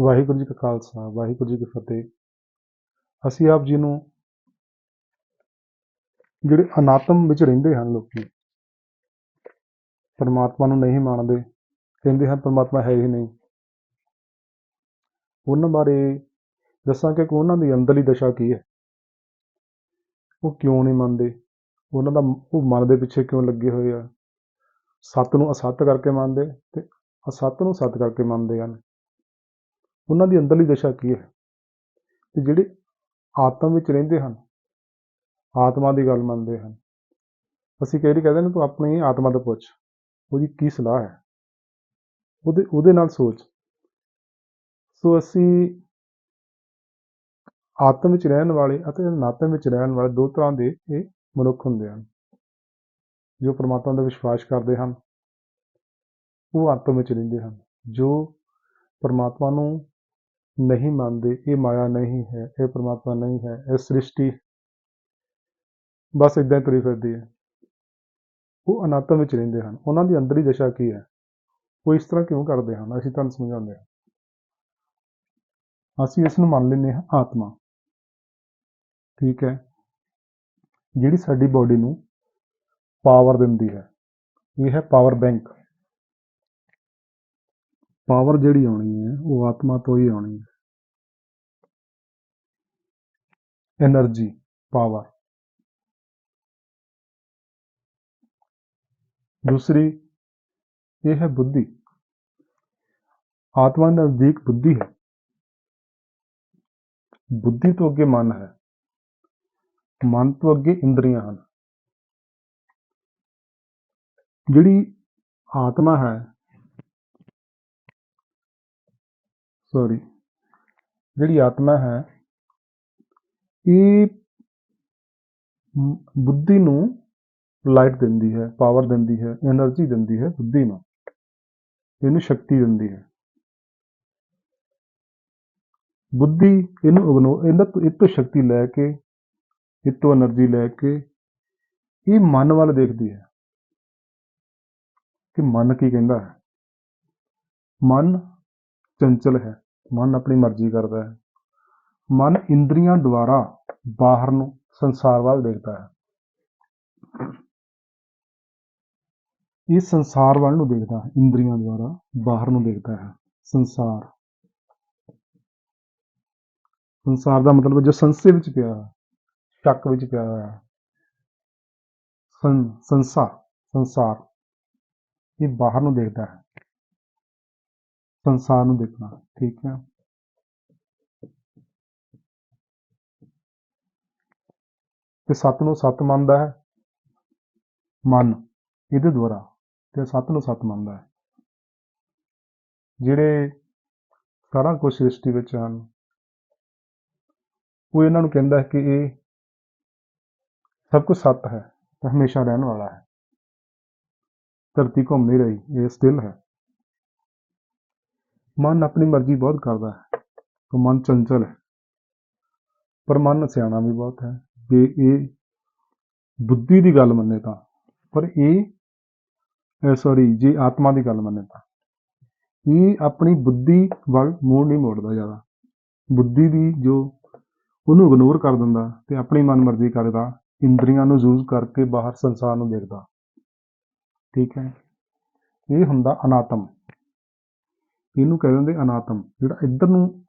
ਵਾਹਿਗੁਰੂ ਜੀ ਕਾ ਖਾਲਸਾ, ਵਾਹਿਗੁਰੂ ਜੀ ਕੀ ਫਤਿਹ। ਅਸੀਂ ਆਪ ਜੀ ਨੂੰ ਜਿਹੜੇ ਅਨਾਤਮ ਵਿੱਚ ਰਹਿੰਦੇ ਹਨ ਲੋਕੀ, ਪਰਮਾਤਮਾ ਨੂੰ ਨਹੀਂ ਮੰਨਦੇ, ਕਹਿੰਦੇ ਹਨ ਪਰਮਾਤਮਾ ਹੈ ਹੀ ਨਹੀਂ। ਉਹਨਾਂ ਬਾਰੇ ਦੱਸਾਂ ਕਿ ਉਹਨਾਂ ਦੀ ਅੰਦਰਲੀ ਦਸ਼ਾ ਕੀ ਹੈ? ਉਹ ਕਿਉਂ ਨਹੀਂ ਮੰਨਦੇ? ਉਹਨਾਂ ਦਾ ਉਹ ਮਨ ਦੇ ਪਿੱਛੇ ਕਿਉਂ ਲੱਗੇ ਹੋਏ ਆ? ਸੱਤ ਨੂੰ ਅਸੱਤ ਕਰਕੇ ਮੰਨਦੇ ਤੇ ਅਸੱਤ ਨੂੰ ਸੱਤ ਕਰਕੇ ਮੰਨਦੇ ਹਨ। ਉਹਨਾਂ ਦੀ ਅੰਦਰਲੀ ਦਸ਼ਾ ਕੀ ਹੈ? ਤੇ ਜਿਹੜੇ ਆਤਮ ਵਿੱਚ ਰਹਿੰਦੇ ਹਨ, ਆਤਮਾ ਦੀ ਗੱਲ ਮੰਨਦੇ ਹਨ, ਅਸੀਂ ਕਈ ਵਾਰੀ ਕਹਿੰਦੇ ਨੇ, ਤੂੰ ਆਪਣੀ ਆਤਮਾ ਤੋਂ ਪੁੱਛ, ਉਹਦੀ ਕੀ ਸਲਾਹ ਹੈ? ਉਹਦੇ ਉਹਦੇ ਨਾਲ ਸੋਚ। ਸੋ ਅਸੀਂ ਆਤਮ ਵਿੱਚ ਰਹਿਣ ਵਾਲੇ ਅਤੇ ਨਾਤਮ ਵਿੱਚ ਰਹਿਣ ਵਾਲੇ ਦੋ ਤਰ੍ਹਾਂ ਦੇ ਇਹ ਮਨੁੱਖ ਹੁੰਦੇ ਹਨ, ਜੋ ਪਰਮਾਤਮਾ ਦਾ ਵਿਸ਼ਵਾਸ ਕਰਦੇ ਹਨ, ਉਹ ਆਤਮ ਵਿੱਚ ਰਹਿੰਦੇ ਹਨ, ਜੋ ਪਰਮਾਤਮਾ ਨੂੰ ਨਹੀਂ ਮੰਨਦੇ, ਇਹ ਮਾਇਆ ਨਹੀਂ ਹੈ, ਇਹ ਪਰਮਾਤਮਾ ਨਹੀਂ ਹੈ, ਇਹ ਸ੍ਰਿਸ਼ਟੀ ਬਸ ਇਦਾਂ ਹੀ ਤੁਰੀ ਫਿਰਦੀ ਹੈ। ਉਹ ਅਨਾਤਮ ਵਿੱਚ ਰਹਿੰਦੇ ਹਨ। ਉਹਨਾਂ ਦੀ ਅੰਦਰਲੀ ਦਸ਼ਾ ਕੀ ਹੈ? ਉਹ ਇਸ ਤਰ੍ਹਾਂ ਕਿਉਂ ਕਰਦੇ ਹਨ? ਅਸੀਂ ਤੁਹਾਨੂੰ ਸਮਝਾਉਂਦੇ ਹਾਂ। ਅਸੀਂ ਇਸ ਨੂੰ ਮੰਨ ਲੈਂਦੇ ਹਾਂ ਆਤਮਾ। ਠੀਕ ਹੈ। ਜਿਹੜੀ ਸਾਡੀ ਬਾਡੀ ਨੂੰ ਪਾਵਰ ਦਿੰਦੀ ਹੈ, ਇਹ ਹੈ ਪਾਵਰ ਬੈਂਕ पावर जी आनी है वह आत्मा तो ही आनी है एनर्जी पावर दूसरी यह है बुद्धि। आत्मा नज़दीक बुद्धि है। बुद्धि तो अगे मन है। मन तो अगे इंद्रिया हैं। जी आत्मा है ਸੌਰੀ ਜਿਹੜੀ ਆਤਮਾ ਹੈ, ਇਹ ਬੁੱਧੀ ਨੂੰ ਲਾਈਟ ਦਿੰਦੀ ਹੈ ਪਾਵਰ ਦਿੰਦੀ ਹੈ એનર્ਜੀ ਦਿੰਦੀ ਹੈ ਬੁੱਧੀ ਨੂੰ। ਇਹਨੂੰ ਸ਼ਕਤੀ ਦਿੰਦੀ ਹੈ। ਬੁੱਧੀ ਇਹਨੂੰ ਅਗਨੋ ਇਹਨਾਂ ਤੋਂ ਇਹ ਤੋਂ ਸ਼ਕਤੀ ਲੈ ਕੇ ਇਹ ਤੋਂ એનર્ਜੀ ਲੈ ਕੇ, ਇਹ ਮਨ ਵੱਲ ਦੇਖਦੀ ਹੈ। ਕਿ ਮਨ ਕੀ ਕਹਿੰਦਾ ਹੈ? ਮਨ ਚੰਚਲ ਹੈ। ਮਨ ਆਪਣੀ ਮਰਜ਼ੀ ਕਰਦਾ ਹੈ। ਮਨ ਇੰਦਰੀਆਂ ਦੁਆਰਾ ਬਾਹਰ ਨੂੰ ਸੰਸਾਰ ਵੱਲ ਦੇਖਦਾ ਹੈ। ਇਹ ਸੰਸਾਰ ਵੱਲ ਨੂੰ ਦੇਖਦਾ ਹੈ। ਇੰਦਰੀਆਂ ਦੁਆਰਾ ਬਾਹਰ ਨੂੰ ਦੇਖਦਾ ਹੈ। ਸੰਸਾਰ। ਸੰਸਾਰ ਦਾ ਮਤਲਬ ਜੋ ਸੰਸੇ ਵਿੱਚ ਪਿਆ ਹੈ। ਸ਼ੱਕ ਵਿੱਚ ਪਿਆ ਹੋਇਆ ਹੈ। ਸੰ ਸੰਸਾ ਸੰਸਾਰ। ਇਹ ਬਾਹਰ ਨੂੰ ਦੇਖਦਾ ਹੈ। ਸੰਸਾਰ ਨੂੰ ਦੇਖਣਾ, ਠੀਕ ਹੈ। ਤੇ ਸੱਤ ਨੂੰ ਸੱਤ ਮੰਨਦਾ ਹੈ, ਮਨ ਇਹਦੇ ਦੁਆਰਾ, ਤੇ ਸੱਤ ਨੂੰ ਸੱਤ ਮੰਨਦਾ ਹੈ। ਜਿਹੜੇ ਸਾਰਾ ਕੁਝ ਸ੍ਰਿਸ਼ਟੀ ਵਿੱਚ ਹਨ, ਉਹ ਇਹਨਾਂ ਨੂੰ ਕਹਿੰਦਾ ਹੈ ਕਿ ਇਹ ਸਭ ਕੁਝ ਸੱਤ ਹੈ, ਤੇ ਹਮੇਸ਼ਾ ਰਹਿਣ ਵਾਲਾ ਹੈ। ਧਰਤੀ ਘੁੰਮ ਨਹੀਂ ਰਹੀ, ਇਹ ਸਟਿਲ ਹੈ। ਮਨ ਆਪਣੀ ਮਰਜ਼ੀ ਬਹੁਤ ਕਰਦਾ ਹੈ ਤੇ ਮਨ ਚੰਚਲ ਹੈ। ਪਰ ਮਨ ਸਿਆਣਾ ਵੀ ਬਹੁਤ ਹੈ। ਜੇ ਇਹ ਬੁੱਧੀ ਦੀ ਗੱਲ ਮੰਨੇ ਤਾਂ, ਪਰ ਇਹ ਸੌਰੀ ਜੇ ਆਤਮਾ ਦੀ ਗੱਲ ਮੰਨੇ ਤਾਂ, ਇਹ ਆਪਣੀ ਬੁੱਧੀ ਵੱਲ ਮੂੰਹ ਨਹੀਂ ਮੋੜਦਾ ਜ਼ਿਆਦਾ। ਬੁੱਧੀ ਦੀ ਜੋ ਉਹਨੂੰ ਇਗਨੋਰ ਕਰ ਦਿੰਦਾ ਤੇ ਆਪਣੀ ਮਨ ਮਰਜ਼ੀ ਕਰਦਾ, ਇੰਦਰੀਆਂ ਨੂੰ ਯੂਜ਼ ਕਰਕੇ ਬਾਹਰ ਸੰਸਾਰ ਨੂੰ ਦੇਖਦਾ। ਠੀਕ ਹੈ? ਇਹ ਹੁੰਦਾ ਅਨਾਤਮ। ਇਹਨੂੰ ਕਹਿ ਦਿੰਦੇ ਅਨਾਤਮ, ਜਿਹੜਾ ਇੱਧਰ ਨੂੰ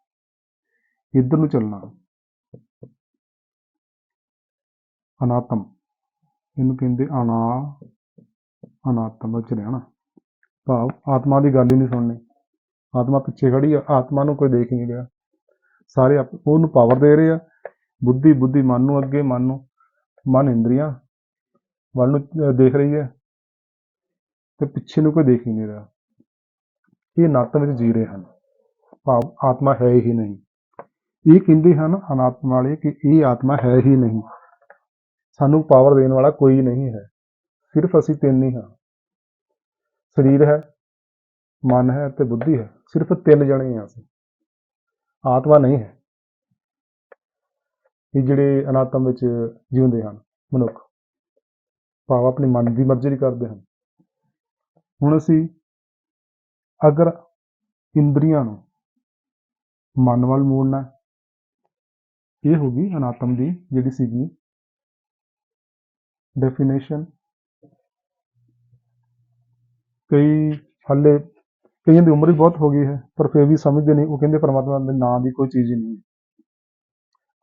ਇੱਧਰ ਨੂੰ ਚੱਲਣਾ। ਅਨਾਤਮ, ਇਹਨੂੰ ਕਹਿੰਦੇ ਅਨਾ, ਅਨਾਤਮ ਵਿੱਚ ਰਹਿਣਾ। ਭਾਵ ਆਤਮਾ ਦੀ ਗੱਲ ਹੀ ਨਹੀਂ ਸੁਣਨੀ। ਆਤਮਾ ਪਿੱਛੇ ਖੜੀ ਆ, ਆਤਮਾ ਨੂੰ ਕੋਈ ਦੇਖ ਹੀ ਨਹੀਂ ਰਿਹਾ। ਸਾਰੇ ਆਪ- ਉਹਨੂੰ ਪਾਵਰ ਦੇ ਰਹੇ ਆ। ਬੁੱਧੀ ਬੁੱਧੀ ਮਨ ਨੂੰ ਅੱਗੇ, ਮਨ ਨੂੰ, ਮਨ ਇੰਦਰੀਆਂ ਵੱਲ ਨੂੰ ਦੇਖ ਰਹੀ ਹੈ। ਤੇ ਪਿੱਛੇ ਨੂੰ ਕੋਈ ਦੇਖ ਹੀ ਨਹੀਂ ਰਿਹਾ। ਇਹ ਅਨਾਤਮ ਵਿੱਚ ਜੀ ਰਹੇ ਹਨ। ਭਾਵ ਆਤਮਾ ਹੈ ਹੀ ਨਹੀਂ। ਇਹ ਕਹਿੰਦੇ ਹਨ ਅਨਾਤਮਾ ਵਾਲੇ ਕਿ ਇਹ ਆਤਮਾ ਹੈ ਹੀ ਨਹੀਂ। ਸਾਨੂੰ ਪਾਵਰ ਦੇਣ ਵਾਲਾ ਕੋਈ ਨਹੀਂ ਹੈ। ਸਿਰਫ ਅਸੀਂ ਤਿੰਨ ਹੀ ਹਾਂ। ਸਰੀਰ ਹੈ, ਮਨ ਹੈ ਤੇ ਬੁੱਧੀ ਹੈ। ਸਿਰਫ ਤਿੰਨ ਜਣੇ ਹਾਂ ਅਸੀਂ। ਆਤਮਾ ਨਹੀਂ ਹੈ। ਇਹ ਜਿਹੜੇ ਅਨਾਤਮ ਵਿੱਚ ਜਿਉਂਦੇ ਹਨ, ਮਨੁੱਖ। ਭਾਵ ਆਪਣੀ ਮਨ ਦੀ ਮਰਜ਼ੀ ਕਰਦੇ ਹਨ। ਹੁਣ ਅਸੀਂ ਅਗਰ ਇੰਦਰੀਆਂ ਨੂੰ ਮਨ ਵੱਲ ਮੋੜਨਾ ਇਹ ਹੋ ਗਈ ਅਨਾਤਮ ਦੀ ਜਿਹੜੀ ਸੀਗੀ ਡੈਫੀਨੇਸ਼ਨ ਕਈ ਹੱਲੇ ਕਈਆਂ ਦੀ ਉਮਰ ਵੀ ਬਹੁਤ ਹੋ ਗਈ ਹੈ, ਪਰ ਫਿਰ ਵੀ ਸਮਝਦੇ ਨਹੀਂ, ਉਹ ਕਹਿੰਦੇ ਪਰਮਾਤਮਾ ਦੇ ਨਾਂ ਦੀ ਕੋਈ ਚੀਜ਼ ਹੀ ਨਹੀਂ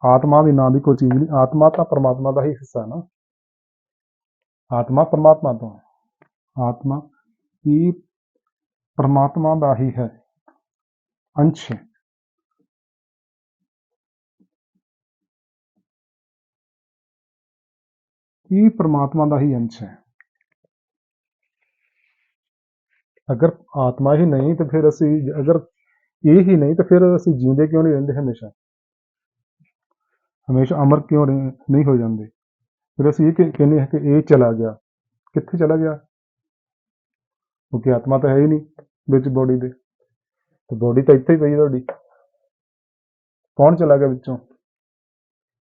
ਆਤਮਾ ਦੇ ਨਾਂ ਦੀ ਕੋਈ ਚੀਜ਼ ਨਹੀਂ, ਆਤਮਾ ਤਾਂ ਪਰਮਾਤਮਾ ਦਾ ਹੀ ਹਿੱਸਾ ਹੈ ਨਾ। ਆਤਮਾ ਪਰਮਾਤਮਾ ਤੋਂ ਹੈ। ਆਤਮਾ ਹੀ ਪਰਮਾਤਮਾ ਦਾ ਹੀ ਹੈ। ਅੰਸ਼। ਇਹ ਪਰਮਾਤਮਾ ਦਾ ਹੀ ਅੰਸ਼ ਹੈ। ਅਗਰ ਆਤਮਾ ਹੀ ਨਹੀਂ ਤਾਂ ਫਿਰ ਅਸੀਂ ਅਗਰ ਇਹ ਹੀ ਨਹੀਂ ਤਾਂ ਫਿਰ ਅਸੀਂ ਜਿਉਂਦੇ ਕਿਉਂ ਨਹੀਂ ਰਹਿੰਦੇ ਹਮੇਸ਼ਾ? ਹਮੇਸ਼ਾ ਅਮਰ ਕਿਉਂ ਨਹੀਂ ਹੋ ਜਾਂਦੇ? ਫਿਰ ਅਸੀਂ ਇਹ ਕਹਿੰਦੇ ਹਾਂ ਕਿ ਇਹ ਚਲਾ ਗਿਆ। ਕਿੱਥੇ ਚਲਾ ਗਿਆ? ਕਿਉਂਕਿ ਆਤਮਾ ਤਾਂ ਹੈ ਹੀ ਨਹੀਂ। ਵਿੱਚ ਬੋਡੀ ਦੇ। ਤੇ ਬੋਡੀ ਤਾਂ ਇੱਥੇ ਹੀ ਪਈ ਹੈ ਤੁਹਾਡੀ। ਕੌਣ ਚਲਾ ਗਿਆ ਵਿੱਚੋਂ?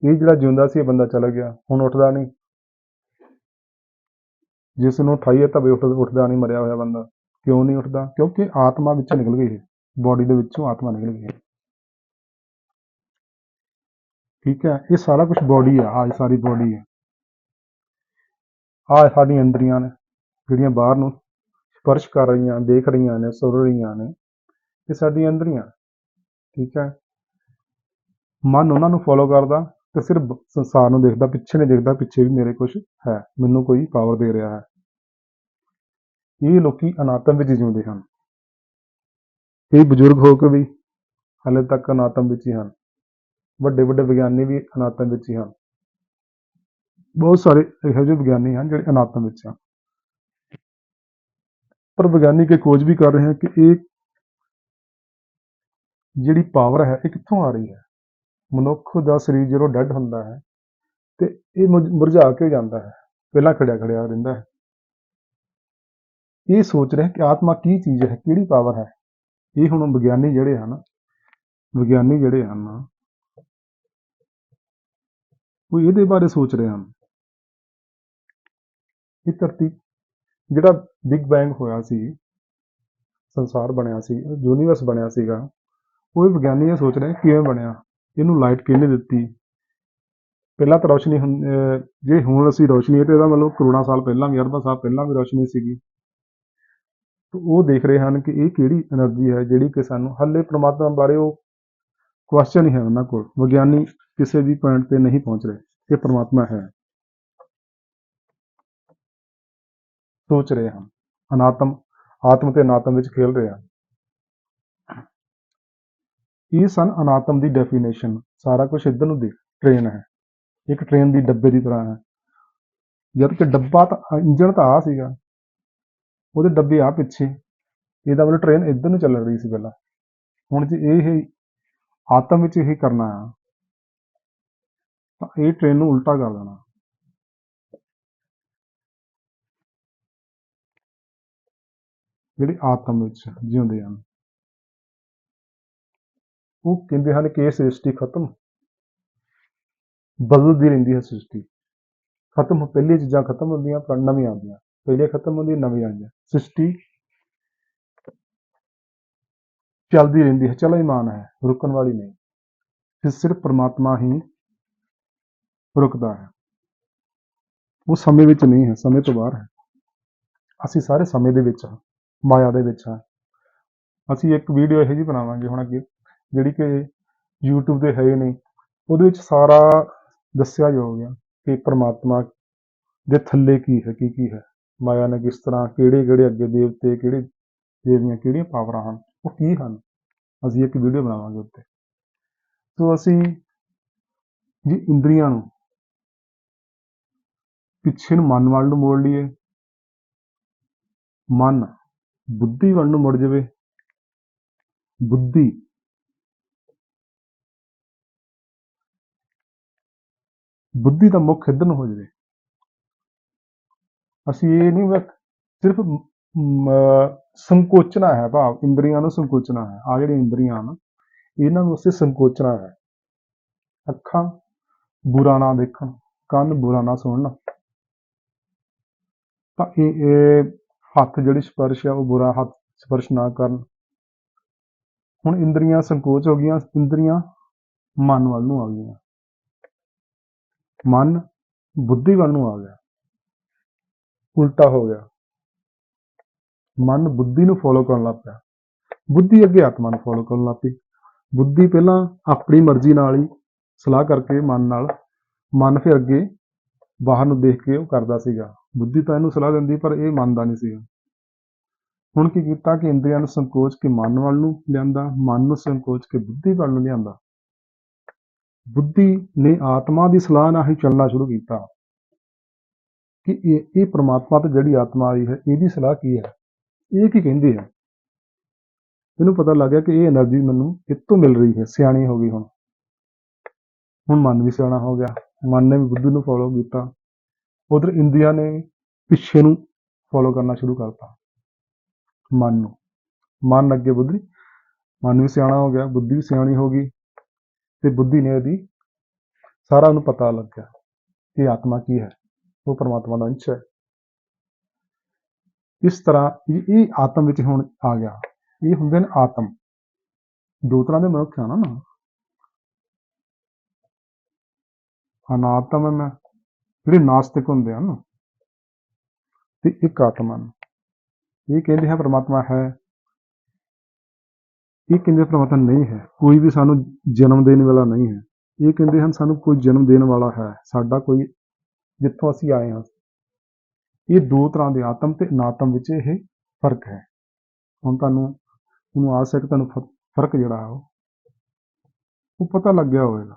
ਇਹ ਜਿਹੜਾ ਜਿਉਂਦਾ ਸੀ, ਇਹ ਬੰਦਾ ਚਲਾ ਗਿਆ। ਹੁਣ ਉੱਠਦਾ ਨਹੀਂ। ਜਿਸ ਨੂੰ ਉਠਾਈਏ ਤਾਂ ਵੀ ਉੱਠ, ਉੱਠਦਾ ਨਹੀਂ, ਮਰਿਆ ਹੋਇਆ ਬੰਦਾ। ਕਿਉਂ ਨਹੀਂ ਉੱਠਦਾ? ਕਿਉਂਕਿ ਆਤਮਾ ਵਿੱਚੋਂ ਨਿਕਲ ਗਈ ਹੈ ਬੋਡੀ ਦੇ ਵਿੱਚੋਂ ਆਤਮਾ ਨਿਕਲ ਗਈ ਹੈ ਠੀਕ ਹੈ? ਇਹ ਸਾਰਾ ਕੁਝ ਬੋਡੀ ਆ। ਆਹ ਸਾਰੀ ਬੋਡੀ ਹੈ ਆ ਸਾਡੀਆਂ ਇੰਦਰੀਆਂ ਨੇ, ਜਿਹੜੀਆਂ ਬਾਹਰ ਨੂੰ ਸਪਰਸ਼ ਕਰ ਰਹੀਆਂ, ਦੇਖ ਰਹੀਆਂ ਨੇ, ਸੁਣ ਰਹੀਆਂ ਨੇ ਇਹ ਸਾਡੀਆਂ ਇੰਦਰੀਆਂ ਠੀਕ ਹੈ। ਮਨ ਉਹਨਾਂ ਨੂੰ ਫੋਲੋ ਕਰਦਾ ਤੇ ਸਿਰਫ ਸੰਸਾਰ ਨੂੰ ਦੇਖਦਾ, ਪਿੱਛੇ ਨਹੀਂ ਦੇਖਦਾ, ਪਿੱਛੇ ਵੀ ਮੇਰੇ ਕੁਝ ਹੈ, ਮੈਨੂੰ ਕੋਈ ਪਾਵਰ ਦੇ ਰਿਹਾ ਹੈ। ਇਹ ਲੋਕੀ ਅਨਾਤਮ ਵਿੱਚ ਜਿਉਂਦੇ ਹਨ। ਇਹ ਬਜ਼ੁਰਗ ਹੋ ਕੇ ਵੀ ਹਾਲੇ ਤੱਕ ਅਨਾਤਮ ਵਿੱਚ ਹੀ ਹਨ। ਵੱਡੇ ਵੱਡੇ ਵਿਗਿਆਨੀ ਵੀ ਅਨਾਤਮ ਵਿੱਚ ਹੀ ਹਨ। ਬਹੁਤ ਸਾਰੇ ਇਹੋ ਜਿਹੇ ਵਿਗਿਆਨੀ ਹਨ ਜਿਹੜੇ ਅਨਾਤਮ ਵਿੱਚ ਹਨ। ਪਰ ਵਿਗਿਆਨੀ ਇਹ ਖੋਜ ਵੀ ਕਰ ਰਹੇ ਹਨ ਕਿ ਇਹ ਜਿਹੜੀ ਪਾਵਰ ਹੈ, ਇਹ ਕਿੱਥੋਂ ਆ ਰਹੀ ਹੈ? ਮਨੁੱਖ ਦਾ ਸਰੀਰ ਜਦੋਂ ਡੈੱਡ ਹੁੰਦਾ ਹੈ ਤੇ ਇਹ ਮੁਰਝਾ ਕੇ ਜਾਂਦਾ ਹੈ, ਪਹਿਲਾਂ ਖੜਿਆ ਖੜਿਆ ਰਹਿੰਦਾ ਹੈ। ਇਹ ਸੋਚ ਰਿਹਾ ਕਿ ਆਤਮਾ ਕੀ ਚੀਜ਼ ਹੈ, ਕਿਹੜੀ ਪਾਵਰ ਹੈ? ਇਹ ਹੁਣ ਵਿਗਿਆਨੀ ਜਿਹੜੇ ਹਨ, ਵਿਗਿਆਨੀ ਜਿਹੜੇ ਹਨ, ਉਹ ਇਹਦੇ ਬਾਰੇ ਸੋਚ ਰਹੇ ਹਨ। ਇਹ ਧਰਤੀ ਜਿਹੜਾ ਬਿਗ ਬੈਂਗ ਹੋਇਆ ਸੀ, ਸੰਸਾਰ ਬਣਿਆ ਸੀ ਯੂਨੀਵਰਸ ਬਣਿਆ ਸੀਗਾ, ਉਹ ਵਿਗਿਆਨੀ ਇਹ ਸੋਚ ਰਹੇ ਕਿਵੇਂ ਬਣਿਆ, ਇਹਨੂੰ ਲਾਈਟ ਕਿਹਨੇ ਦਿੱਤੀ? ਪਹਿਲਾਂ ਤਾਂ ਰੋਸ਼ਨੀ ਜਿਹੜੀ ਹੁਣ ਅਸੀਂ ਰੋਸ਼ਨੀ ਹੈ ਤੇ ਇਹਦਾ ਮਤਲਬ ਕਰੋੜਾਂ ਸਾਲ ਪਹਿਲਾਂ ਵੀ, ਅਰਬਾਂ ਸਾਲ ਪਹਿਲਾਂ ਵੀ ਰੋਸ਼ਨੀ ਸੀਗੀ। ਤੋ ਉਹ ਦੇਖ ਰਹੇ ਹਨ ਕਿ ਇਹ ਕਿਹੜੀ એનર્ਜੀ ਹੈ ਜਿਹੜੀ ਕਿ ਸਾਨੂੰ ਹੱਲੇ ਪ੍ਰਮਾਤਮਾ ਬਾਰੇ ਉਹ ਕੁਐਸਚਨ ਹੀ ਹੈ ਉਹਨਾਂ ਕੋਲ। ਵਿਗਿਆਨੀ ਕਿਸੇ ਵੀ ਪੁਆਇੰਟ ਤੇ ਨਹੀਂ ਪਹੁੰਚ ਰਹੇ ਕਿ ਪ੍ਰਮਾਤਮਾ ਹੈ। ਸੋਚ ਰਹੇ ਹਨ ਅਨਾਤਮ, ਆਤਮ ਤੇ ਅਨਾਤਮ ਵਿੱਚ ਖੇਲ ਰਹੇ ਹਨ ਇਹ ਸਨ ਅਨਾਤਮ ਦੀ ਡੈਫੀਨੇਸ਼ਨ ਸਾਰਾ ਕੁਝ ਇੱਧਰ ਨੂੰ ਦੇਖ ਟ੍ਰੇਨ ਹੈ। ਇੱਕ ਟ੍ਰੇਨ ਦੀ ਡੱਬੇ ਦੀ ਤਰ੍ਹਾਂ ਹੈ। ਜਦ ਕਿ ਡੱਬਾ ਤਾਂ ਇੰਜਣ ਤਾਂ ਆ ਸੀਗਾ। ਉਹਦੇ ਡੱਬੇ ਆ ਪਿੱਛੇ। ਇਹਦਾ ਮਤਲਬ ਟ੍ਰੇਨ ਇੱਧਰ ਨੂੰ ਚੱਲ ਰਹੀ ਸੀ ਪਹਿਲਾਂ। ਹੁਣ ਜੇ ਇਹ ਆਤਮ ਵਿੱਚ ਇਹ ਕਰਨਾ ਆ, ਤਾਂ ਇਹ ਟ੍ਰੇਨ ਨੂੰ ਉਲਟਾ ਕਰ ਦੇਣਾ। ਜਿਹੜੇ ਆਤਮ ਵਿੱਚ ਜਿਉਂਦੇ ਹਨ। ਉਹ ਕਹਿੰਦੇ ਹਨ ਕਿ ਇਹ ਸ੍ਰਿਸ਼ਟੀ ਖਤਮ ਬਦਲਦੀ ਰਹਿੰਦੀ ਹੈ ਸ੍ਰਿਸ਼ਟੀ। ਖਤਮ ਪਹਿਲੀ ਚੀਜ਼ਾਂ ਖਤਮ ਹੁੰਦੀਆਂ ਪਰ ਨਵੀਆਂ ਆਉਂਦੀਆਂ। ਪਹਿਲੇ ਖਤਮ ਹੁੰਦੀ ਨਵੀਂ ਆਉਂਦੀਆਂ। ਸ੍ਰਿਸ਼ਟੀ ਚੱਲਦੀ ਰਹਿੰਦੀ ਹੈ। ਚਲਇਮਾਨ ਹੈ, ਰੁਕਣ ਵਾਲੀ ਨਹੀਂ। ਫਿਰ ਸਿਰਫ ਪ੍ਰਮਾਤਮਾ ਹੀ ਰੁਕਦਾ ਹੈ। ਉਹ ਸਮੇਂ ਵਿੱਚ ਨਹੀਂ ਹੈ, ਸਮੇਂ ਤੋਂ ਬਾਹਰ ਹੈ। ਅਸੀਂ ਸਾਰੇ ਸਮੇਂ ਦੇ ਵਿੱਚ ਹਾਂ। ਮਾਇਆ ਦੇ ਵਿੱਚ ਹਾਂ ਅਸੀਂ ਇੱਕ ਵੀਡੀਓ ਇਹੋ ਜਿਹੀ ਬਣਾਵਾਂਗੇ ਹੁਣ ਅੱਗੇ, ਜਿਹੜੀ ਕਿ YouTube ਤੇ ਹੈ ਹੀ ਨਹੀਂ। ਉਹਦੇ ਵਿੱਚ ਸਾਰਾ ਦੱਸਿਆ ਜਾਊਗਾ ਕਿ ਪ੍ਰਮਾਤਮਾ ਦੇ ਥੱਲੇ ਕੀ ਹੈ, ਕੀ ਕੀ ਹੈ। ਮਾਇਆ ਨੇ ਕਿਸ ਤਰ੍ਹਾਂ, ਕਿਹੜੇ ਕਿਹੜੇ ਅੱਗੇ ਦੇਵਤੇ ਕਿਹੜੇ ਦੇਵੀਆਂ ਕਿਹੜੀਆਂ ਪਾਵਰਾਂ ਹਨ, ਉਹ ਕੀ ਹਨ? ਅਸੀਂ ਇੱਕ ਵੀਡੀਓ ਬਣਾਵਾਂਗੇ ਉੱਤੇ। ਸੋ ਅਸੀਂ ਜੀ ਇੰਦਰੀਆਂ ਨੂੰ ਪਿੱਛੇ ਨੂੰ ਮਨ ਵੱਲ ਨੂੰ ਮੋੜ ਲਈਏ। ਮਨ ਬੁੱਧੀ ਵੱਲ ਨੂੰ ਮੁੜ ਜਾਵੇ। ਬੁੱਧੀ। ਬੁੱਧੀ ਦਾ ਮੁੱਖ ਇੱਧਰ ਨੂੰ ਹੋ ਜਾਵੇ। ਅਸੀਂ ਇਹ ਨਹੀਂ ਬਸ ਸਿਰਫ ਸੰਕੋਚਣਾ ਹੈ ਭਾਵ, ਇੰਦਰੀਆਂ ਨੂੰ ਸੰਕੋਚਣਾ ਹੈ। ਆ ਜਿਹੜੇ ਇੰਦਰੀਆਂ ਹਨ, ਇਹਨਾਂ ਨੂੰ ਅਸੀਂ ਸੰਕੋਚਣਾ ਹੈ। ਅੱਖਾਂ ਬੁਰਾ ਨਾ ਦੇਖਣ, ਕੰਨ ਬੁਰਾ ਨਾ ਸੁਣਨ। ਤਾਂ ਇਹ ਹੱਥ ਜਿਹੜੀ ਸਪਰਸ਼ ਆ ਉਹ ਬੁਰਾ ਹੱਥ ਸਪਰਸ਼ ਨਾ ਕਰਨ। ਹੁਣ ਇੰਦਰੀਆਂ ਸੰਕੋਚ ਹੋ ਗਈਆਂ, ਇੰਦਰੀਆਂ ਮਨ ਵੱਲ ਨੂੰ ਆ ਗਈਆਂ। ਮਨ ਬੁੱਧੀ ਵੱਲ ਨੂੰ ਆ ਗਿਆ। ਉਲਟਾ ਹੋ ਗਿਆ। ਮਨ ਬੁੱਧੀ ਨੂੰ ਫੋਲੋ ਕਰਨ ਲੱਗ ਪਿਆ। ਬੁੱਧੀ ਅੱਗੇ ਆਤਮਾ ਨੂੰ ਫੋਲੋ ਕਰਨ ਲੱਗ ਪਈ। ਬੁੱਧੀ ਪਹਿਲਾਂ ਆਪਣੀ ਮਰਜ਼ੀ ਨਾਲ ਹੀ ਸਲਾਹ ਕਰਕੇ ਮਨ ਨਾਲ, ਮਨ ਫਿਰ ਅੱਗੇ ਬਾਹਰ ਨੂੰ ਦੇਖ ਕੇ ਉਹ ਕਰਦਾ ਸੀਗਾ। ਬੁੱਧੀ ਤਾਂ ਇਹਨੂੰ ਸਲਾਹ ਦਿੰਦੀ, ਪਰ ਇਹ ਮੰਨਦਾ ਨਹੀਂ ਸੀ ਹੁਣ ਕੀ ਕੀਤਾ ਕਿ ਇੰਦਰੀਆਂ ਨੂੰ ਸੰਕੋਚ ਕੇ ਮਨ ਵੱਲ ਨੂੰ ਲਿਆਂਦਾ, ਮਨ ਨੂੰ ਸੰਕੋਚ ਕੇ ਬੁੱਧੀ ਵੱਲ ਨੂੰ ਲਿਆਂਦਾ। ਬੁੱਧੀ ਨੇ ਆਤਮਾ ਦੀ ਸਲਾਹ ਨਾਲ ਹੀ ਚੱਲਣਾ ਸ਼ੁਰੂ ਕੀਤਾ। ਕਿ ਇਹ ਇਹ ਪ੍ਰਮਾਤਮਾ ਤੇ ਜਿਹੜੀ ਆਤਮਾ ਆਈ ਹੈ, ਇਹਦੀ ਸਲਾਹ ਕੀ ਹੈ? ਇਹ ਕੀ ਕਹਿੰਦੀ ਹੈ? ਇਹਨੂੰ ਪਤਾ ਲੱਗ ਗਿਆ ਕਿ ਇਹ એનર્ਜੀ ਮੈਨੂੰ ਇੱਥੋਂ ਮਿਲ ਰਹੀ ਹੈ, ਸਿਆਣੀ ਹੋ ਗਈ ਹੁਣ। ਹੁਣ ਮਨ ਵੀ ਸਿਆਣਾ ਹੋ ਗਿਆ। ਮਨ ਨੇ ਵੀ ਬੁੱਧੀ ਨੂੰ ਫੋਲੋ ਕੀਤਾ। ਉਧਰ ਇੰਦਰੀਆਂ ਨੇ ਪਿੱਛੇ ਨੂੰ ਫੋਲੋ ਕਰਨਾ ਸ਼ੁਰੂ ਕਰਤਾ। ਮਨ ਨੂੰ, ਮਨ ਅੱਗੇ ਬੁੱਧੀ, ਮਨ ਵੀ ਸਿਆਣਾ ਹੋ ਗਿਆ, ਬੁੱਧੀ ਵੀ ਸਿਆਣੀ ਹੋ ਗਈ ਤੇ ਬੁੱਧੀ ਨੇ ਇਹਦੀ ਸਾਰਾ ਉਹਨੂੰ ਪਤਾ ਲੱਗਿਆ ਕਿ ਆਤਮਾ ਕੀ ਹੈ, ਉਹ ਪਰਮਾਤਮਾ ਦਾ ਅੰਸ਼ ਹੈ। ਇਸ ਤਰ੍ਹਾਂ ਇਹ ਆਤਮ ਵਿੱਚ ਹੁਣ ਆ ਗਿਆ। ਇਹ ਹੁੰਦੇ ਨੇ ਆਤਮ। ਦੋ ਤਰ੍ਹਾਂ ਦੇ ਮਨੁੱਖ ਆ ਨਾ। ਅਨਾਤਮ ਹੈ ਜਿਹੜੇ ਨਾਸਤਿਕ ਹੁੰਦੇ ਹਨ ਤੇ ਇੱਕ ਆਤਮਾ ਨੂੰ, ਇਹ ਕਹਿੰਦੇ ਹੈ ਪ੍ਰਮਾਤਮਾ ਹੈ, ਇਹ ਕਹਿੰਦੇ ਪ੍ਰਮਾਤਮਾ ਨਹੀਂ ਹੈ, ਕੋਈ ਵੀ ਸਾਨੂੰ ਜਨਮ ਦੇਣ ਵਾਲਾ ਨਹੀਂ ਹੈ, ਇਹ ਕਹਿੰਦੇ ਹਨ ਸਾਨੂੰ ਕੋਈ ਜਨਮ ਦੇਣ ਵਾਲਾ ਹੈ, ਸਾਡਾ ਕੋਈ ਜਿੱਥੋਂ ਅਸੀਂ ਆਏ ਹਾਂ, ਇਹ ਦੋ ਤਰ੍ਹਾਂ ਦੇ ਆਤਮ ਤੇ ਅਨਾਤਮ ਵਿੱਚ ਇਹ ਫ਼ਰਕ ਹੈ। ਹੁਣ ਤੁਹਾਨੂੰ ਉਹਨੂੰ ਆਸ ਹੈ ਕਿ ਤੁਹਾਨੂੰ ਫ਼ਰਕ ਜਿਹੜਾ ਹੈ ਉਹ ਉਹ ਪਤਾ ਲੱਗ ਗਿਆ ਹੋਵੇਗਾ,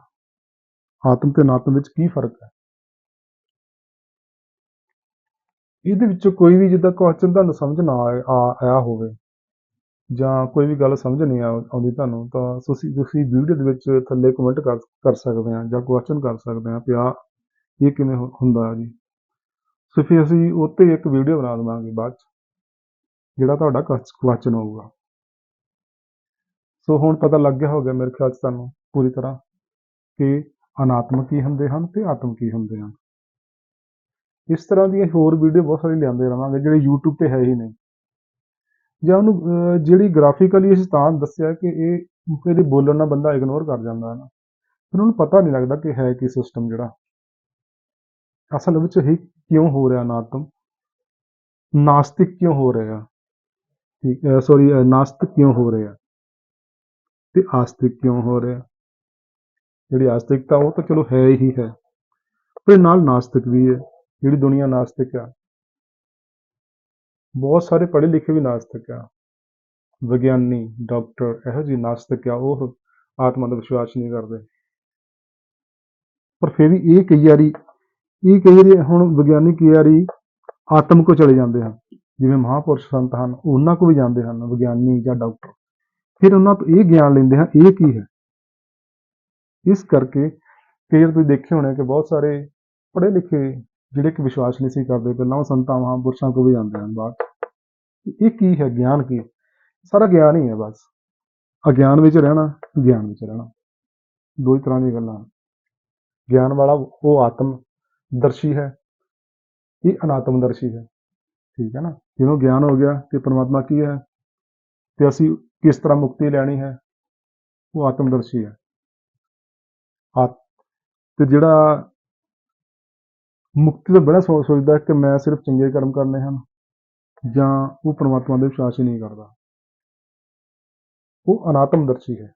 ਆਤਮ ਤੇ ਅਨਾਤਮ ਵਿੱਚ ਕੀ ਫ਼ਰਕ ਹੈ। ਇਹਦੇ ਵਿੱਚੋਂ ਕੋਈ ਵੀ ਜਿੱਦਾਂ ਕੁਐਸਚਨ ਤੁਹਾਨੂੰ ਸਮਝ ਨਾ ਆਏ ਆ- ਆਇਆ ਹੋਵੇ ਜਾਂ ਕੋਈ ਵੀ ਗੱਲ ਸਮਝ ਨਹੀਂ ਆ ਆਉਂਦੀ ਤੁਹਾਨੂੰ, ਤਾਂ ਤੁਸੀਂ ਤੁਸੀਂ ਵੀਡੀਓ ਦੇ ਵਿੱਚ ਥੱਲੇ ਕਮੈਂਟ ਕਰ ਕਰ ਸਕਦੇ ਆ ਜਾਂ ਕੁਐਸਚਨ ਕਰ ਸਕਦੇ ਆ ਕਿ ਆ ਇਹ ਕਿਵੇਂ ਹੁ- ਹੁੰਦਾ ਹੈ ਜੀ। ਸੋ ਫਿਰ ਅਸੀਂ ਉਹ 'ਤੇ ਇੱਕ ਵੀਡੀਓ ਬਣਾ ਦੇਵਾਂਗੇ ਬਾਅਦ 'ਚ, ਜਿਹੜਾ ਤੁਹਾਡਾ ਕੁਐਸਚਨ ਹੋਊਗਾ। ਸੋ ਹੁਣ ਪਤਾ ਲੱਗ ਗਿਆ ਹੋਗਾ ਮੇਰੇ ਖਿਆਲ 'ਚ ਤੁਹਾਨੂੰ ਪੂਰੀ ਤਰ੍ਹਾਂ ਕਿ ਅਨਾਤਮਕ ਕੀ ਹੁੰਦੇ ਹਨ ਤੇ ਆਤਮ ਕੀ ਹੁੰਦੇ ਹਨ। ਇਸ ਤਰ੍ਹਾਂ ਦੀਆਂ ਹੋਰ ਵੀਡੀਓ ਬਹੁਤ ਸਾਰੀ ਲਿਆਉਂਦੇ ਰਵਾਂਗੇ, ਜਿਹੜੇ YouTube ਤੇ ਹੈ ਹੀ ਨਹੀਂ। ਜਾਂ ਉਹਨੂੰ ਜਿਹੜੀ ਗ੍ਰਾਫਿਕਲੀ ਅਸੀਂ ਤਾਂ ਦੱਸਿਆ ਕਿ ਇਹ ਇਹਦੇ ਬੋਲਣ ਨਾਲ ਬੰਦਾ ਇਗਨੋਰ ਕਰ ਜਾਂਦਾ ਹੈ ਨਾ। ਫਿਰ ਉਹਨੂੰ ਪਤਾ ਨਹੀਂ ਲੱਗਦਾ ਕਿ ਹੈ ਕੀ ਸਿਸਟਮ ਜਿਹੜਾ। ਅਸਲ ਵਿੱਚ ਇਹ ਕਿਉਂ ਹੋ ਰਿਹਾ ਨਾਤਮ ਨਾਸਤਿਕ ਕਿਉਂ ਹੋ ਰਿਹਾ? ਠੀਕ ਸੌਰੀ ਨਾਸਤਿਕ ਕਿਉਂ ਹੋ ਰਿਹਾ? ਤੇ ਆਸਤਿਕ ਕਿਉਂ ਹੋ ਰਿਹਾ? ਜਿਹੜੀ ਆਸਤਿਕਤਾ ਉਹ ਤਾਂ ਚਲੋ ਹੈ ਹੀ ਹੈ। ਪਰ ਨਾਲ ਨਾਸਤਿਕ ਵੀ ਹੈ। ਜਿਹੜੀ ਦੁਨੀਆ ਨਾਸਤਿਕ ਆ। ਬਹੁਤ ਸਾਰੇ ਪੜ੍ਹੇ ਲਿਖੇ ਵੀ ਨਾਸਤਿਕ ਆ। ਵਿਗਿਆਨੀ, ਡਾਕਟਰ, ਇਹੋ ਜਿਹੇ ਨਾਸਤਿਕ ਆ, ਉਹ ਆਤਮਾ ਦਾ ਵਿਸ਼ਵਾਸ ਨਹੀਂ ਕਰਦੇ। ਪਰ ਫਿਰ ਵੀ ਇਹ ਕਈ ਵਾਰੀ, ਇਹ ਕਈ ਵਾਰੀ ਹੁਣ ਵਿਗਿਆਨੀ ਕਈ ਵਾਰੀ ਆਤਮ ਕੋ ਚਲੇ ਜਾਂਦੇ ਹਨ। ਜਿਵੇਂ ਮਹਾਪੁਰਸ਼ ਸੰਤ ਹਨ, ਉਹਨਾਂ ਕੋ ਵੀ ਜਾਂਦੇ ਹਨ, ਵਿਗਿਆਨੀ ਜਾਂ ਡਾਕਟਰ। ਫਿਰ ਉਹਨਾਂ ਤੋਂ ਇਹ ਗਿਆਨ ਲੈਂਦੇ ਹਨ, ਇਹ ਕੀ ਹੈ? ਇਸ ਕਰਕੇ ਫਿਰ ਤੁਸੀਂ ਦੇਖੇ ਹੋਣੇ ਕਿ ਬਹੁਤ ਸਾਰੇ ਪੜ੍ਹੇ ਲਿਖੇ ਜਿਹੜੇ ਕਿ ਵਿਸ਼ਵਾਸ ਨਹੀਂ ਸੀ ਕਰਦੇ, ਪਹਿਲਾਂ ਉਹ ਸੰਤਾਵਾਂ, ਪੁਰਸ਼ਾਂ ਕੋ ਵੀ ਜਾਂਦੇ ਹਨ ਬਾਅਦ ਇਹ ਕੀ ਹੈ ਗਿਆਨ ਕੀ? ਸਾਰਾ ਗਿਆਨ ਹੀ ਹੈ ਬਸ। ਅਗਿਆਨ ਵਿੱਚ ਰਹਿਣਾ, ਗਿਆਨ ਵਿੱਚ ਰਹਿਣਾ। ਦੋ ਹੀ ਤਰ੍ਹਾਂ ਦੀਆਂ ਗੱਲਾਂ। ਹਨ ਗਿਆਨ ਵਾਲਾ ਉਹ ਆਤਮ ਦਰਸ਼ੀ ਹੈ, ਇਹ ਅਨਾਤਮ ਦਰਸ਼ੀ ਹੈ। ਠੀਕ ਹੈ ਨਾ? ਜਿਹਨੂੰ ਗਿਆਨ ਹੋ ਗਿਆ ਕਿ ਪਰਮਾਤਮਾ ਕੀ ਹੈ? ਤੇ ਅਸੀਂ ਕਿਸ ਤਰ੍ਹਾਂ ਮੁਕਤੀ ਲੈਣੀ ਹੈ? ਉਹ ਆਤਮਦਰਸ਼ੀ ਹੈ। ਆਤ ਤੇ ਜਿਹੜਾ ਮੁਕਤੀ ਤੋਂ ਬੜਾ ਸੋਚ ਸੋਚਦਾ ਕਿ ਮੈਂ ਸਿਰਫ ਚੰਗੇ ਕਰਮ ਕਰਨੇ ਹਨ ਜਾਂ ਉਹ ਪਰਮਾਤਮਾ ਦੇ ਵਿਸ਼ਵਾਸ ਹੀ ਨਹੀਂ ਕਰਦਾ। ਉਹ ਅਨਾਤਮਦਰਸ਼ੀ ਹੈ।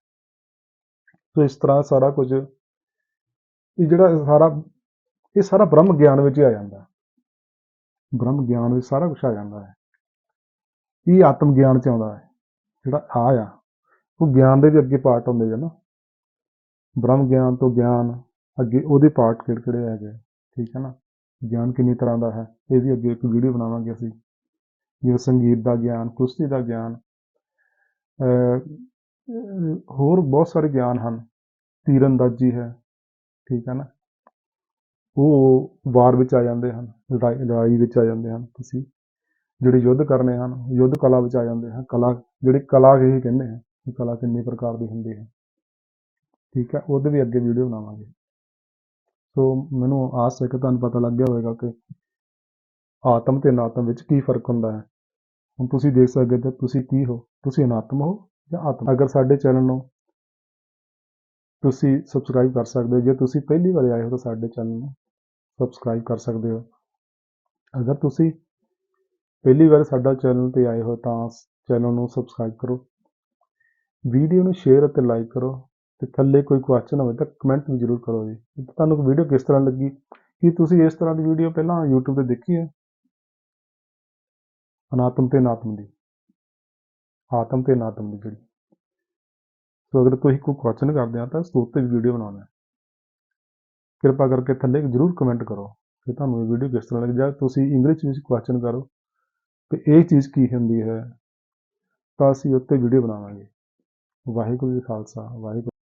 ਸੋ ਇਸ ਤਰ੍ਹਾਂ ਸਾਰਾ ਕੁਝ, ਇਹ ਜਿਹੜਾ ਸਾਰਾ, ਇਹ ਸਾਰਾ ਬ੍ਰਹਮ ਗਿਆਨ ਵਿੱਚ ਹੀ ਆ ਜਾਂਦਾ ਬ੍ਰਹਮ ਗਿਆਨ ਵਿੱਚ ਸਾਰਾ ਕੁਝ ਆ ਜਾਂਦਾ ਹੈ। ਇਹ ਆਤਮ ਗਿਆਨ ਚ ਆਉਂਦਾ ਹੈ, ਜਿਹੜਾ ਆ ਆ। ਉਹ ਗਿਆਨ ਦੇ ਵੀ ਅੱਗੇ ਪਾਰਟ ਹੁੰਦੇ ਆ ਨਾ। ਬ੍ਰਹਮ ਗਿਆਨ ਤੋਂ ਗਿਆਨ ਅੱਗੇ ਉਹਦੇ ਪਾਰਟ ਕਿਹੜੇ ਕਿਹੜੇ ਹੈਗੇ ਠੀਕ ਹੈ ਨਾ? ਗਿਆਨ ਕਿੰਨੀ ਤਰ੍ਹਾਂ ਦਾ ਹੈ, ਇਹ ਵੀ ਅੱਗੇ ਇੱਕ ਵੀਡੀਓ ਬਣਾਵਾਂਗੇ ਅਸੀਂ। ਜਿਵੇਂ ਸੰਗੀਤ ਦਾ ਗਿਆਨ, ਕੁਸ਼ਤੀ ਦਾ ਗਿਆਨ ਹੋਰ ਬਹੁਤ ਸਾਰੇ ਗਿਆਨ ਹਨ। ਤੀਰਅੰਦਾਜ਼ੀ ਹੈ, ਠੀਕ ਹੈ ਨਾ? ਉਹ ਵਾਰ ਵਿੱਚ ਆ ਜਾਂਦੇ ਹਨ, ਲੜਾਈ ਲੜਾਈ ਵਿੱਚ ਆ ਜਾਂਦੇ ਹਨ ਤੁਸੀਂ। ਜਿਹੜੇ ਯੁੱਧ ਕਰਨੇ ਹਨ, ਯੁੱਧ ਕਲਾ ਵਿੱਚ ਆ ਜਾਂਦੇ ਹਨ। ਕਲਾ, ਜਿਹੜੀ ਕਲਾ ਇਹ ਕਹਿੰਦੇ ਹਨ ਕਿ ਕਲਾ ਕਿੰਨੀ ਪ੍ਰਕਾਰ ਦੀ ਹੁੰਦੀ ਹੈ। ਠੀਕ ਹੈ, ਉਹਦੇ ਵੀ ਅੱਗੇ ਵੀਡੀਓ ਬਣਾਵਾਂਗੇ। ਸੋ ਮੈਨੂੰ ਆਸ ਹੈ ਕਿ ਤੁਹਾਨੂੰ ਪਤਾ ਲੱਗ ਗਿਆ ਹੋਵੇਗਾ ਕਿ ਆਤਮ ਤੇ ਅਨਾਤਮ ਵਿੱਚ ਕੀ ਫ਼ਰਕ ਹੁੰਦਾ ਹੈ। ਹੁਣ ਤੁਸੀਂ ਦੇਖ ਸਕਦੇ ਹੋ ਤੁਸੀਂ ਕੀ ਹੋ, ਤੁਸੀਂ ਅਨਾਤਮ ਹੋ ਜਾਂ ਆਤਮ? ਅਗਰ ਸਾਡੇ ਚੈਨਲ ਨੂੰ ਤੁਸੀਂ ਸਬਸਕ੍ਰਾਈਬ ਕਰ ਸਕਦੇ ਹੋ, ਜੇ ਤੁਸੀਂ ਪਹਿਲੀ ਵਾਰ ਆਏ ਹੋ ਤਾਂ ਸਾਡੇ ਚੈਨਲ ਨੂੰ ਸਬਸਕ੍ਰਾਈਬ ਕਰ ਸਕਦੇ ਹੋ। ਅਗਰ ਤੁਸੀਂ ਪਹਿਲੀ ਵਾਰ ਸਾਡਾ ਚੈਨਲ ਤੇ ਆਏ ਹੋ ਤਾਂ ਚੈਨਲ ਨੂੰ ਸਬਸਕ੍ਰਾਈਬ ਕਰੋ। ਵੀਡੀਓ ਨੂੰ ਸ਼ੇਅਰ ਅਤੇ ਲਾਈਕ ਕਰੋ। ਤੇ ਥੱਲੇ ਕੋਈ ਕੁਐਸਚਨ ਹੋਵੇ ਤਾਂ ਕਮੈਂਟ ਵੀ ਜ਼ਰੂਰ ਕਰੋ ਜੀ। ਕਿ ਤੁਹਾਨੂੰ ਵੀਡੀਓ ਕਿਸ ਤਰ੍ਹਾਂ ਲੱਗੀ? ਕੀ ਤੁਸੀਂ ਇਸ ਤਰ੍ਹਾਂ ਦੀ ਵੀਡੀਓ ਪਹਿਲਾਂ YouTube ਤੇ ਦੇਖੀ ਹੈ? ਅਨਾਤਮ ਤੇ ਨਾਤਮ ਦੀ। ਆਤਮ ਤੇ ਨਾਤਮ ਦੀ ਜਿਹੜੀ। ਸੋ ਅਗਰ ਤੁਸੀਂ ਕੋਈ ਕੁਐਸਚਨ ਕਰਦੇ ਆ ਤਾਂ ਉਸ ਉੱਤੇ ਵੀਡੀਓ ਬਣਾਉਣਾ ਹੈ। ਕਿਰਪਾ ਕਰਕੇ ਥੱਲੇ ਜ਼ਰੂਰ ਕਮੈਂਟ ਕਰੋ ਕਿ ਤੁਹਾਨੂੰ ਇਹ ਵੀਡੀਓ ਕਿਸ ਤਰ੍ਹਾਂ ਲੱਗੀ। ਜਾਂ ਤੁਸੀਂ ਇੰਗਲਿਸ਼ ਵਿੱਚ ਕੁਐਸਚਨ ਕਰੋ ਕਿ ਇਹ ਚੀਜ਼ ਕੀ ਹੁੰਦੀ ਹੈ, ਤਾਂ ਅਸੀਂ ਉੱਤੇ ਵੀਡੀਓ ਬਣਾਵਾਂਗੇ। ਵਾਹਿਗੁਰੂ ਜੀ ਖਾਲਸਾ, ਵਾਹਿਗੁਰੂ